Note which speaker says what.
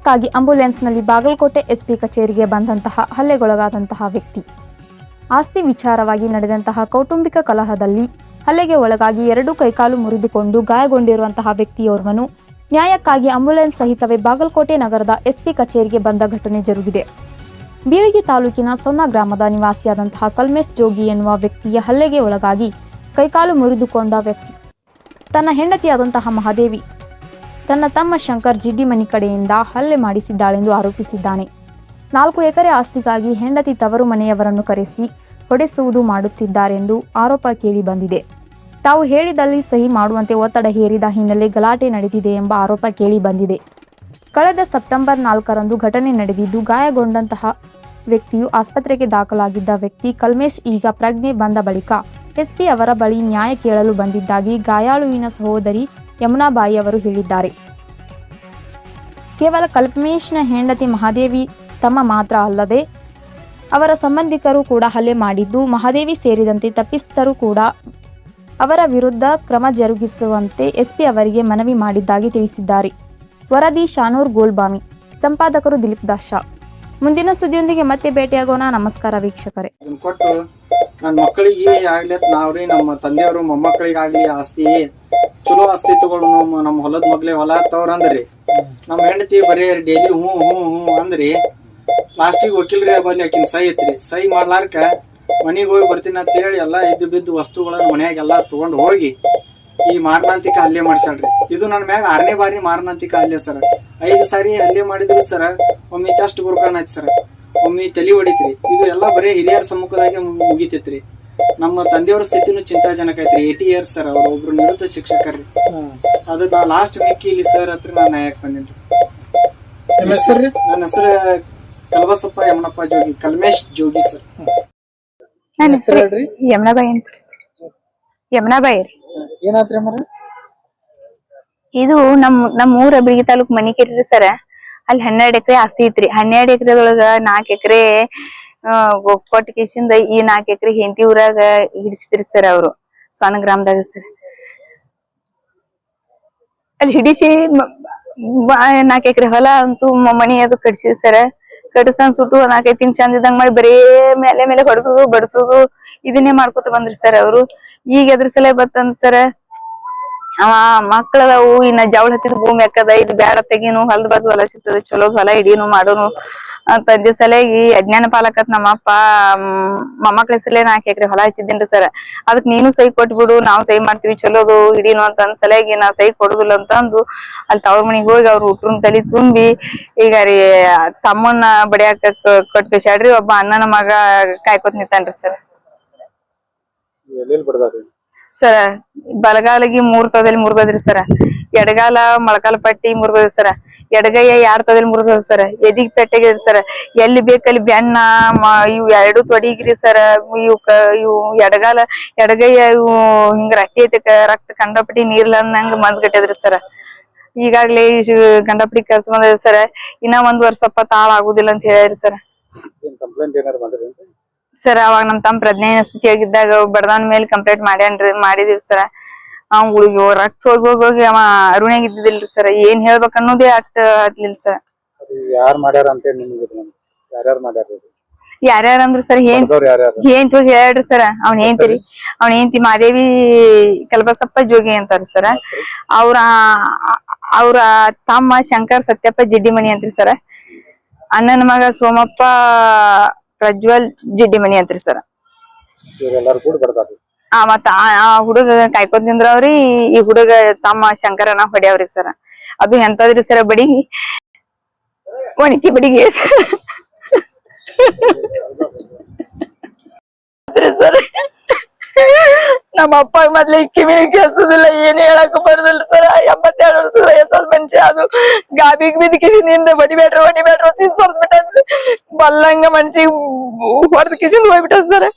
Speaker 1: ನ್ಯಾಯಕ್ಕಾಗಿ ಆಂಬ್ಯುಲೆನ್ಸ್ನಲ್ಲಿ ಬಾಗಲಕೋಟೆ ಎಸ್ಪಿ ಕಚೇರಿಗೆ ಬಂದಂತಹ ಹಲ್ಲೆಗೊಳಗಾದಂತಹ ವ್ಯಕ್ತಿ. ಆಸ್ತಿ ವಿಚಾರವಾಗಿ ನಡೆದಂತಹ ಕೌಟುಂಬಿಕ ಕಲಹದಲ್ಲಿ ಹಲ್ಲೆಗೆ ಒಳಗಾಗಿ ಎರಡು ಕೈಕಾಲು ಮುರಿದುಕೊಂಡು ಗಾಯಗೊಂಡಿರುವಂತಹ ವ್ಯಕ್ತಿಯೋರ್ವನು, ನ್ಯಾಯಕ್ಕಾಗಿ ಆಂಬ್ಯುಲೆನ್ಸ್ ಸಹಿತವೇ ಬಾಗಲಕೋಟೆ ನಗರದ ಎಸ್ಪಿ ಕಚೇರಿಗೆ ಬಂದ ಘಟನೆ ಜರುಗಿದೆ. ಬೀಳಗಿ ತಾಲೂಕಿನ ಸೊನ್ನ ಗ್ರಾಮದ ನಿವಾಸಿಯಾದಂತಹ ಕಲ್ಮೇಶ್ ಜೋಗಿ ಎನ್ನುವ ವ್ಯಕ್ತಿಯ ಹಲ್ಲೆಗೆ ಒಳಗಾಗಿ ಕೈಕಾಲು ಮುರಿದುಕೊಂಡ ವ್ಯಕ್ತಿ. ತನ್ನ ಹೆಂಡತಿಯಾದಂತಹ ಮಹಾದೇವಿ ತನ್ನ ತಮ್ಮ ಶಂಕರ್ ಜಿಡ್ಡಿ ಮನಿ ಕಡೆಯಿಂದ ಹಲ್ಲೆ ಮಾಡಿಸಿದ್ದಾಳೆಂದು ಆರೋಪಿಸಿದ್ದಾನೆ. ನಾಲ್ಕು ಎಕರೆ ಆಸ್ತಿಗಾಗಿ ಹೆಂಡತಿ ತವರು ಮನೆಯವರನ್ನು ಕರೆಸಿ ಹೊಡೆಸುವುದು ಮಾಡುತ್ತಿದ್ದಾರೆಂದು ಆರೋಪ ಕೇಳಿ ಬಂದಿದೆ. ತಾವು ಹೇಳಿದಲ್ಲಿ ಸಹಿ ಮಾಡುವಂತೆ ಒತ್ತಡ ಹೇರಿದ ಹಿನ್ನೆಲೆ ಗಲಾಟೆ ನಡೆದಿದೆ ಎಂಬ ಆರೋಪ ಕೇಳಿ ಬಂದಿದೆ. ಕಳೆದ ಸೆಪ್ಟೆಂಬರ್ ನಾಲ್ಕರಂದು ಘಟನೆ ನಡೆದಿದ್ದು ಗಾಯಗೊಂಡಂತಹ ವ್ಯಕ್ತಿಯು ಆಸ್ಪತ್ರೆಗೆ ದಾಖಲಾಗಿದ್ದ ವ್ಯಕ್ತಿ ಕಲ್ಮೇಶ್ ಈಗ ಪ್ರಜ್ಞೆ ಬಂದ ಬಳಿಕ ಎಸ್ಪಿ ಅವರ ಬಳಿ ನ್ಯಾಯ ಕೇಳಲು ಬಂದಿದ್ದಾಗಿ ಗಾಯಾಳುವಿನ ಸಹೋದರಿ ಯಮುನಾಬಾಯಿ ಅವರು ಹೇಳಿದ್ದಾರೆ. ಕೇವಲ ಕಲ್ಪಮೇಶ್ನ ಹೆಂಡತಿ ಮಹಾದೇವಿ ತಮ್ಮ ಮಾತ್ರ ಅಲ್ಲದೆ ಅವರ ಸಂಬಂಧಿಕರು ಕೂಡ ಹಲ್ಲೆ ಮಾಡಿದ್ದು, ಮಹಾದೇವಿ ಸೇರಿದಂತೆ ತಪ್ಪಿಸ್ತರು ಕೂಡ ಅವರ ವಿರುದ್ಧ ಕ್ರಮ ಜರುಗಿಸುವಂತೆ ಎಸ್ಪಿ ಅವರಿಗೆ ಮನವಿ ಮಾಡಿದ್ದಾಗಿ ತಿಳಿಸಿದ್ದಾರೆ. ವರದಿ ಶಾನೂರ್ ಗೋಲ್ಬಾಮಿ, ಸಂಪಾದಕರು ದಿಲೀಪ್ ದಾಸ್. ಶಾ ಮುಂದಿನ ಸುದ್ದಿಯೊಂದಿಗೆ ಮತ್ತೆ ಭೇಟಿಯಾಗೋಣ. ನಮಸ್ಕಾರ ವೀಕ್ಷಕರೇ.
Speaker 2: ಕೊಟ್ಟು ನನ್ನ ಮಕ್ಕಳಿಗೆ ಆಗ್ಲಿ ನಾವ್ರಿ ನಮ್ಮ ತಂದೆಯವರು ಮೊಮ್ಮಕ್ಕಳಿಗಾಗ್ಲಿ ಆಸ್ತಿ ಚಲೋ ಆಸ್ತಿ ತಗೊಂಡು ನಮ್ಮ ನಮ್ಮ ಹೊಲದ ಮಗ್ಲೆ ಹೊಲ ತವ್ರ ಅಂದ್ರಿ. ನಮ್ಮ ಹೆಂಡತಿ ಬರೀ ಡೈಲಿ ಹ್ಞೂ ಹ್ಞೂ ಹ್ಞೂ ಅಂದ್ರಿ. ಲಾಸ್ಟಿಗೆ ವಕೀಲ್ರಿ ಬಲ್ಲಿ ಆಕಿನ ಸೈ ಐತ್ರಿ. ಸೈ ಮಾಡ್ಲಾರ್ಕ ಮನೆಗೆ ಹೋಗಿ ಬರ್ತೀನಿ ಅಂತ ಹೇಳಿ ಎಲ್ಲ ಇದ್ದು ಬಿದ್ದು ವಸ್ತುಗಳನ್ನ ಮನೆಯಾಗೆಲ್ಲ ತಗೊಂಡು ಹೋಗಿ ಈ ಮಾರಣಾಂತಿಕ ಹಲ್ಲೆ ಮಾಡ್ಸ್ಯಾಳ್ರಿ. ಇದು ನನ್ನ ಮ್ಯಾಗ ಆರನೇ ಬಾರಿ ಮಾರಣಾಂತಿಕ ಹಲ್ಲೆ ಸರ್. ಐದು ಸಾರಿ ಹಲ್ಲೆ ಮಾಡಿದ್ರು ಸರ್, ಒಮ್ಮೆ ಚಸ್ಟ್ ಬುರ್ಕಾನ್ ಆಯ್ತು ಸರ್. ಒಮ್ಮೆ ತಲಿ ಹೊಡಿತ್ರಿ. ಇದು ಎಲ್ಲ ಬರೀ ಹಿರಿಯರ ಸಮ್ಮುಖದಾಗೆ ಮುಗಿತೈತ್ರಿ. ನಮ್ಮ ತಂದೆಯವರ ಸ್ಥಿತಿನೂ ಚಿಂತಾಜನಕ ಐತ್ರಿ. ಏಟಿ ಇಯರ್ಸ್ ಸರ್ ಅವ್ರ ಒಬ್ರು ನಿವೃತ್ತ ಶಿಕ್ಷಕರಿ. ಅದು ನಾ ಲಾಸ್ಟ್ ವೀಕ್ ಇಲ್ಲಿ ಸರ್ ಹತ್ರ ನಾನು ನಾಯಕ್ ಬಂದಿನ್ರಿ. ನನ್ನ ಹೆಸರು ಕಲ್ಬಸಪ್ಪ ಯಮನಪ್ಪ ಜೋಗಿ ಕಲ್ಮೇಶ್ ಜೋಗಿ ಸರ್
Speaker 3: ನನ್ನ
Speaker 4: ಹೆಸರು ಹೇಳ್ರಿ.
Speaker 3: ಯಮುನಾಬಾಯಿ ಅಂತ ಯಮುನಾಬಾಯಿ ರೀ.
Speaker 4: ಏನಾತ್ರಿ ಅಮ್ಮರ
Speaker 3: ಇದು ನಮ್ ನಮ್ ಊರ ಬಿಳಿಗಿ ತಾಲೂಕ್ ಮನಿಕೇರಿ ಸರ್ ಅಲ್ಲಿ ಹನ್ನೆರಡ್ ಎಕರೆ ಆಸ್ತಿ ಐತ್ರಿ. ಹನ್ನೆರಡ್ ಎಕರೆದೊಳಗ ನಾಲ್ಕು ಎಕರೆ ಕೊಟ್ಟ ಕೇಸಿಂದ ಈ ನಾಲ್ಕು ಎಕರೆ ಹೆಂಡತಿ ಊರಾಗ ಹಿಡಿಸಿದ್ರಿ ಸರ್ ಅವ್ರು. ಸ್ವಾನ ಗ್ರಾಮದಾಗ ಸರ್. ಅಲ್ಲಿ ಹಿಡಿಸಿ ನಾಲ್ಕು ಎಕರೆ ಹೊಲ ಅಂತೂ ಮನಿ ಅದು ಕಟ್ಸಿದ್ ಸರ್. ಕಟ್ಸನ್ ಸುಟ್ಟು ನಾಲ್ಕೈದು ತಿಂಗ್ ಚಂದ ಇದ್ದಂಗ ಮಾಡಿ ಬರೇ ಮೇಲೆ ಮೇಲೆ ಹೊಡ್ಸೋದು, ಬಡಿಸೋದು, ಇದನ್ನೇ ಮಾಡ್ಕೊತ ಬಂದ್ರಿ ಸರ್ ಅವರು. ಈಗ ಎದ್ರ ಸಲ ಸರ್ ಅವ ಮಕ್ಕಳದವು ಇನ್ನ ಜವಳ ಹತ್ತಿದ ಭೂಮಿ ಹಾಕದ, ಇದು ಬ್ಯಾಡ ತೆಗೀನು, ಹೊಲದ ಬಾಜು ಹೊಲ ಸಿಗ್ತದ, ಚಲೋ ಹೊಲ ಹಿಡೀನು ಮಾಡೋನು ತಂದೆ ಸಲಗಿ ಅಜ್ಞಾನ ಪಾಲಕತ್ ನಮ್ಮ ಅಪ್ಪ ಮೊಮ್ಮಕ್ಳ ಹೆಸರಲ್ಲೇ ನಾಲ್ಕು ಎಕರೆ ಹೊಲ ಹಚ್ಚಿದ್ದೀನ್ರಿ ಸರ್. ಅದಕ್ ನೀನು ಸಹಿ ಕೊಟ್ಬಿಡು ನಾವು ಸಹಿ ಮಾಡ್ತೀವಿ, ಚಲೋದು ಹಿಡೀನು ಅಂತ ಅಂದ್ ಸಲಗಿ ನಾ ಸಹಿ ಕೊಡುದಿಲ್ಲ ಅಂತ ಅಂದು ಅಲ್ಲಿ ತವ್ರ ಮನಿಗ್ ಹೋಗಿ ಅವ್ರ ಹುಟ್ರನ್ ತಲಿ ತುಂಬಿ ಈಗ ರೀ ತಮ್ಮನ್ನ ಬಡಿಯಾಕ ಕೊಟ್ ಒಬ್ಬ ಅಣ್ಣನ ಮಗ ಕಾಯ್ಕೊತ್ ನಿಂತಾನ್ರಿ ಸರ್. ಸರ? ಬಲಗಾಲಿಗೆ ಮೂರ್ ತದಲ್ಲಿ ಮುರಿದದ್ರಿ ಸರ. ಎಡಗಾಲ ಮೊಳಕಾಲ ಪಟ್ಟಿ ಮುರಿದೋದ್ರಿ ಸರ. ಎಡಗೈಯ ಯಾರ್ ತದಲ್ಲಿ ಮುರಿದದ ಸರ. ಎದಿಗ್ ಪೆಟ್ಟಗೆ ಸರ. ಎಲ್ಲಿ ಬೇಕಲ್ಲಿ ಬೆನ್ನ ಇವು ಎರಡು ತೊಡಿಗ್ರಿ ಸರ. ಇವು ಇವು ಎಡಗಾಲ, ಎಡಗೈಯ ಇವು ಹಿಂಗ ರಟ್ಟಿ ಐತಿ ರಕ್ತ ಕಂಡಪಟ್ಟಿ ನೀರ್ಲಂದಂಗ ಮನ್ಸ್ಗಟ್ಟದ್ರಿ ಸರ. ಈಗಾಗ್ಲೇ ಗಂಡಪಡಿ ಕೆಲ್ಸ ಬಂದ್ರಿ ಸರ. ಇನ್ನ ಒಂದ್ ವರ್ಷಪ್ಪ ತಾಳ ಆಗುದಿಲ್ಲ ಅಂತ ಹೇಳ್ಯಾರಿ ಸರ್. ಸರ್ ಅವಾಗ ನಮ್ ತಮ್ಮ ಪ್ರಜ್ಞೆನ ಸ್ಥಿತಿಯಾಗಿದ್ದಾಗ ಬಡದಾನ್ ಮೇಲೆ ಕಂಪ್ಲೇಂಟ್ ಮಾಡ್ಯಾನ್ರಿ ಮಾಡಿದಿವಿ ಸರ್. ಅವ್ ಹುಡುಗಿ ರಕ್ತ ಹೋಗಿ ಹೋಗಿ ಹೋಗಿ ಅವ ಅರುಣ್ಯಾಗ ಸರ್. ಏನ್ ಹೇಳ್ಬೇಕು ಅನ್ನೋದೇ ಆಗ್ತ ಆಗ್ಲಿಲ್ಲ ಸರ್.
Speaker 4: ಯಾರ್ ಮಾಡ್ಯಾರ ಅಂತ ನಿಮ್ಗೆ ಯಾರ್ಯಾರು ಮಾಡ್ಯಾರ ಇದು?
Speaker 3: ಯಾರ್ಯಾರ ಅಂದ್ರ ಸರ್ ಏನ್ ಏನ್ ಹೋಗಿ ಹೇಳ್ರಿ ಸರ್. ಅವ್ನ ಏನ್ತಿರಿ ಅವ್ನ ಏನ್ತಿ ಮಾದೇವಿ ಕಲ್ಬಸಪ್ಪ ಜೋಗಿ ಅಂತಾರ ಸರ್? ಅವ್ರ ಅವ್ರ ತಮ್ಮ ಶಂಕರ್ ಸತ್ಯಪ್ಪ ಜಿಡ್ಡಿಮಣಿ ಅಂತ್ರಿ ಸರ್. ಅಣ್ಣನ ಮಗ ಸೋಮಪ್ಪ ಪ್ರಜ್ವಲ್ ಜಿಡ್ಡಿಮಣಿ ಅಂತ್ರಿ ಸರ್
Speaker 4: ಇವ್ರೆಲ್ಲಾರು ಕೂಡ ಬಡ್ದಾರಿ
Speaker 3: ಆ ಮತ್ತ ಆ- ಆ ಹುಡುಗ ಕಾಯ್ಕೊಂಡ್ ನಿಂದ್ರವ್ರಿ ಈ ಹುಡುಗ ತಮ್ಮ ಶಂಕರನ ಹೊಡ್ಯಾವ್ರಿ ಸರ್ ಅದು ಎಂತದ್ರಿ ಸರ್ ಬಡಿಗಿ ಒಣಕಿ ಬಡಿಗೆ. ಸರ್. ನಮ್ಮ ಅಪ್ಪ ಮೊದ್ಲು ಕಿವಿ ಕೇಳಿಸುದಿಲ್ಲ ಏನ್ ಹೇಳಕ್ ಬರುದಿಲ್ಲ ಸರ್ ಎಂಬತ್ತೆರಡು ವರ್ಷದ ವಯಸ್ಸಾದ ಮನುಷ್ಯ ಅದು ಗಾಬಿಗ್ ಬಿದ್ದ ಕಿಸಿನಿಂದ ಬಡಿಬೇಡ್ರಿ ಹೊಡಿಬೇಡ್ರಿ ಅಂತ ಸ್ವಲ್ಪ ಬಿಟ್ಟ ಬಲ್ಲಂಗ ಮನ್ಸಿಗೆ ಹೊಡೆದ ಕಿಸಿಂದ ಹೋಗ್ಬಿಟ್ಟ ಸರ್